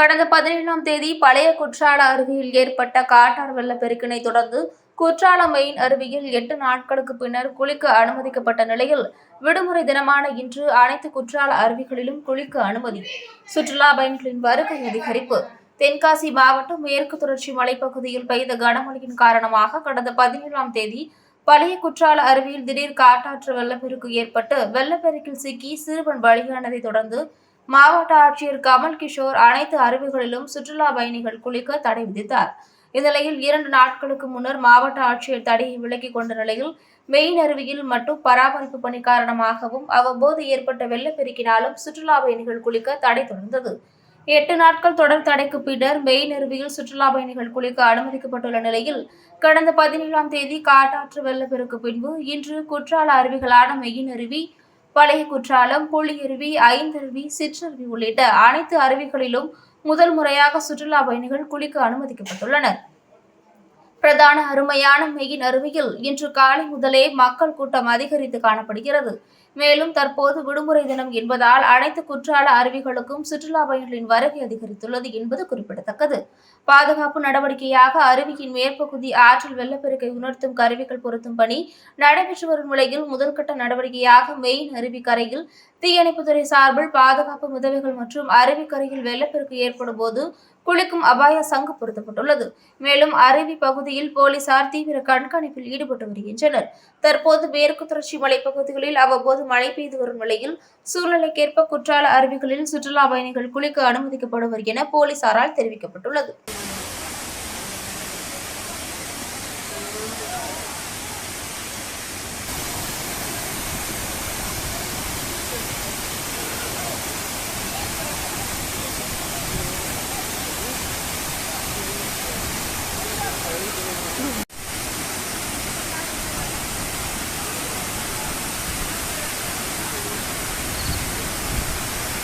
கடந்த பதினேழாம் தேதி பழைய குற்றால அருவியில் ஏற்பட்ட காட்டார் வெள்ளப்பெருக்கினை தொடர்ந்து குற்றால மெயின் அருவியில் எட்டு நாட்களுக்கு பின்னர் குளிக்க அனுமதிக்கப்பட்ட நிலையில் விடுமுறை தினமான இன்று அனைத்து குற்றால அருவிகளிலும் குளிக்க அனுமதி. சுற்றுலா பயணிகளின் வருகை அதிகரிப்பு. தென்காசி மாவட்டம் மேற்கு தொடர்ச்சி மலைப்பகுதியில் பெய்த கனமழையின் காரணமாக கடந்த பதினேழாம் தேதி பழைய குற்றால அருவியில் திடீர் காட்டாற்று வெள்ளப்பெருக்கு ஏற்பட்டு வெள்ளப்பெருக்கில் சிக்கி சிறுவன் பலியானதை தொடர்ந்து மாவட்ட ஆட்சியர் கமல் கிஷோர் அனைத்து அருவிகளிலும் சுற்றுலா பயணிகள் குளிக்க தடை விதித்தார். இந்நிலையில் இரண்டு நாட்களுக்கு முன்னர் மாவட்ட ஆட்சியர் தடையை விலக்கிக் கொண்ட நிலையில் மெயின் அருவியில் மட்டும் பராமரிப்பு பணி காரணமாகவும் அவ்வப்போது ஏற்பட்ட வெள்ளப்பெருக்கினாலும் சுற்றுலா பயணிகள் குளிக்க தடை தொடர்ந்தது. எட்டு நாட்கள் தொடர் தடைக்கு பின்னர் மெயின் அருவியில் சுற்றுலா பயணிகள் குளிக்க அனுமதிக்கப்பட்டுள்ள நிலையில் கடந்த பதினேழாம் தேதி காட்டாற்று வெள்ளப்பெருக்கு பின்பு இன்று குற்றால அருவிகளான மெயின் அருவி பழைய குற்றாலம் புள்ளியருவி ஐந்தருவி சிற்றருவி உள்ளிட்ட அனைத்து அருவிகளிலும் முதல் முறையாக சுற்றுலா பயணிகள் குளிக்க அனுமதிக்கப்பட்டுள்ளனர். பிரதான அருமையான மெயின் அருவியில் இன்று காலை முதலே மக்கள் கூட்டம் அதிகரித்து காணப்படுகிறது. மேலும் தற்போது விடுமுறை தினம் என்பதால் அனைத்து குற்றால அருவிகளுக்கும் சுற்றுலா பயணிகளின் வருகை அதிகரித்துள்ளது என்பது குறிப்பிடத்தக்கது. பாதுகாப்பு நடவடிக்கையாக அருவியின் மேற்பகுதி ஆற்றில் வெள்ளப்பெருக்கை உணர்த்தும் கருவிகள் பொருத்தும் பணி நடைபெற்று வரும் நிலையில் முதல்கட்ட நடவடிக்கையாக மெயின் அருவி கரையில் தீயணைப்புத்துறை சார்பில் பாதுகாப்பு உதவிகள் மற்றும் அருவிக்கரையில் வெள்ளப்பெருக்கு ஏற்படும் போது குளிக்கும் அபாய சங்கு பொருத்தப்பட்டுள்ளது. மேலும் அருவி பகுதியில் போலீசார் தீவிர கண்காணிப்பில் ஈடுபட்டு வருகின்றனர். தற்போது மேற்கு தொடர்ச்சி மலைப்பகுதிகளில் அவ்வப்போது மழை பெய்து வரும் நிலையில் சூழ்நிலைக்கேற்ப குற்றால அருவிகளில் சுற்றுலா பயணிகள் குளிக்க அனுமதிக்கப்படுவர் என போலீசாரால் தெரிவிக்கப்பட்டுள்ளது.